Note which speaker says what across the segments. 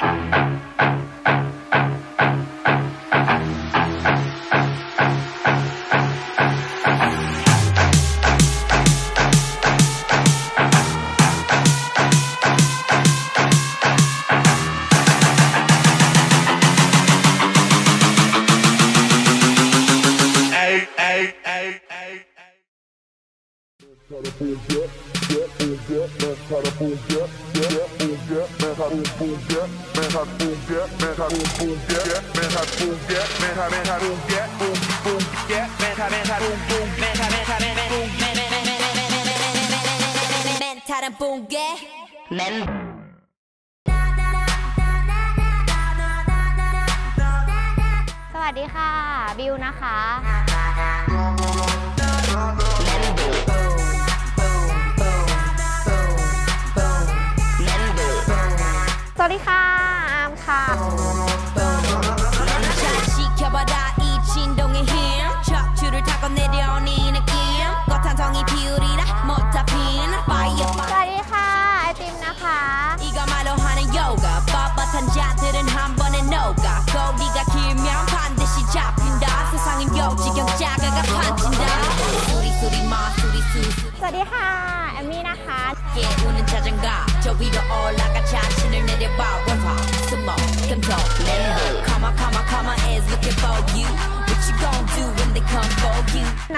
Speaker 1: Thank you.
Speaker 2: สวัสดีค่ะ บิวนะคะ วัสดีค่ะ อามค่ะสวัสดีค่ะ ไอติมนะคะ สวัสดีค่ะ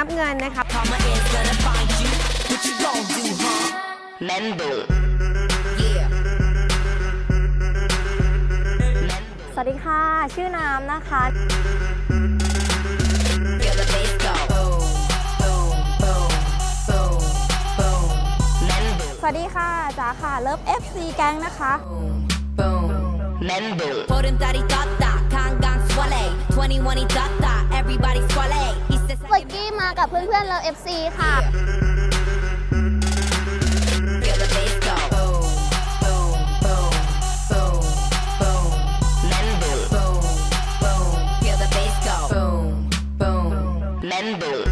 Speaker 2: นับเงินนะคะสวัสดีค่ะ ชื่อน้ำนะคะ สวัสดีค่ะจ๋าค่ะ เลิฟ FC แก๊งนะคะ
Speaker 1: Member. Potentari totta, kangang swale, 21 totta, everybody swale.
Speaker 2: เวิกี้มากับเพื่อนๆเรา FC ค่ะ
Speaker 1: Mendel.